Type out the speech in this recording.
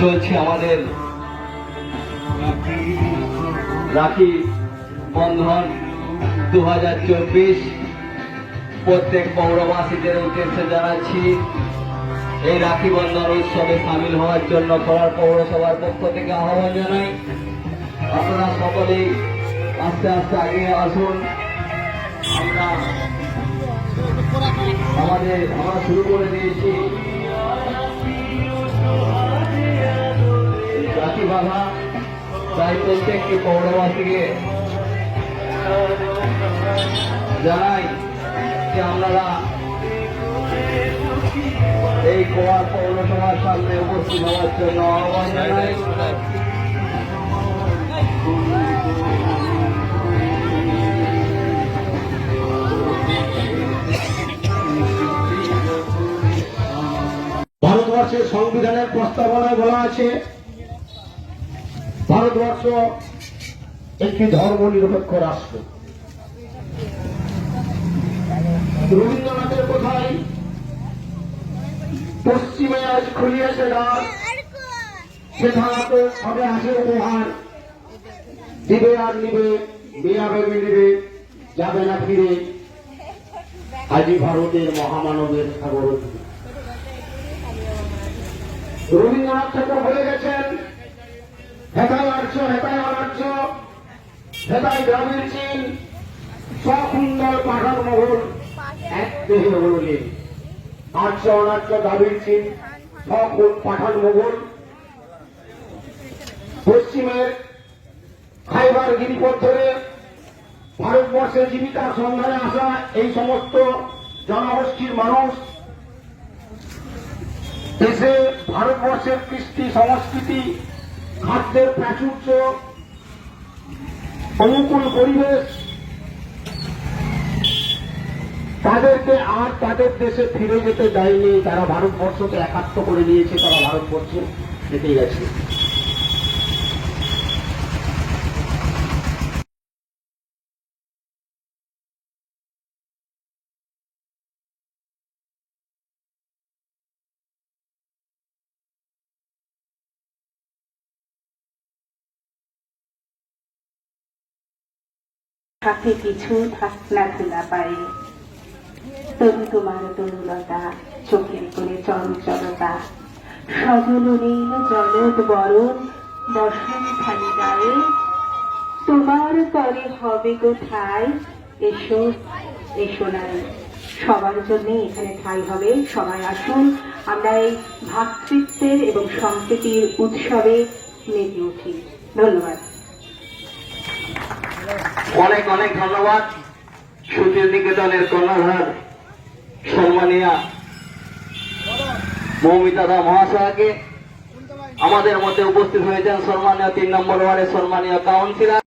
চলছে আমাদের রাখি বন্ধন দু হাজার চব্বিশ। প্রত্যেক পৌরবাসীদের উদ্দেশ্যে জানাচ্ছি, এই রাখি বন্ধন উৎসবে সামিল হওয়ার জন্য করার পৌরসভার পক্ষ থেকে আহ্বান জানাই। আপনারা সকলেই আস্তে আস্তে আগে আসুন। আমরা আমাদের আমরা শুরু করে দিয়েছি। রাখি বাধা তাই প্রত্যেকটি পৌরবাসীকে জানাই যে আপনারা এই গোয়া পৌরসভার সামনে উপস্থিত হওয়ার জন্য আহ্বান জানাই। ভারতবর্ষের সংবিধানের প্রস্তাবনায় বলা আছে, ভারতবর্ষ একটি ধর্ম নিরপেক্ষ রাষ্ট্র। রবীন্দ্রনাথের কোথায় পশ্চিমে আজ খুলিয়েছে রাত সেখানে সবে আসে উপহার। দিবে আর নিবে বিয়া ভেবে নিবে, যাবে না ফিরে। আজি ভারতের মহামানবের সাগর তীরে। রবীন্দ্রনাথ ঠাকুর বলে গেছেন হেতায় আর্য হেতায় অনার্য হেতায় গ্রামের চিন সসুন্দর পাহাড় মহল এক দেহে হলে আর্য, অনার্য দাবির চিন সকুল পাঠান মোগল পশ্চিমের খাইবার গিরিপথ ধরে ভারতবর্ষের জীবিকার সন্ধানে আসা এই সমস্ত জনগোষ্ঠীর মানুষ, দেশে ভারতবর্ষের কৃষ্টি সংস্কৃতি, খাদ্যের প্রাচুর্য, অনুকূল পরিবেশ, তাদেরকে আর তাদের দেশে ফিরে যেতে দেয়নি, তারা ভারতবর্ষকে একাত্ম করে নিয়েছে তারা ভারতবর্ষ যেতে গেছে। হাতে কিছু ঢাকনা খোলা পারে তবু তোমার তরুলতা চোখের কোণে চঞ্চলতা। সজল নীল জলদ বরণ বসন খালি গায়ে তোমার তরে হবে ঠাই এসো এসো নাই সবার জন্য এখানে ঠাই হবে। সবাই আসুন। আমরা এই ভাতৃত্বের এবং সম্প্রীতির উৎসবে মেতে উঠি। ধন্যবাদ। অনেক অনেক ধন্যবাদ। সুতির নিকেতনের কর্ণধার সম্মানিয়া মৌমিতা দা মহাশয়াকে। আমাদের মধ্যে উপস্থিত হয়েছেন সম্মানীয় তিন নম্বর ওয়ার্ডের সম্মানীয় কাউন্সিলর।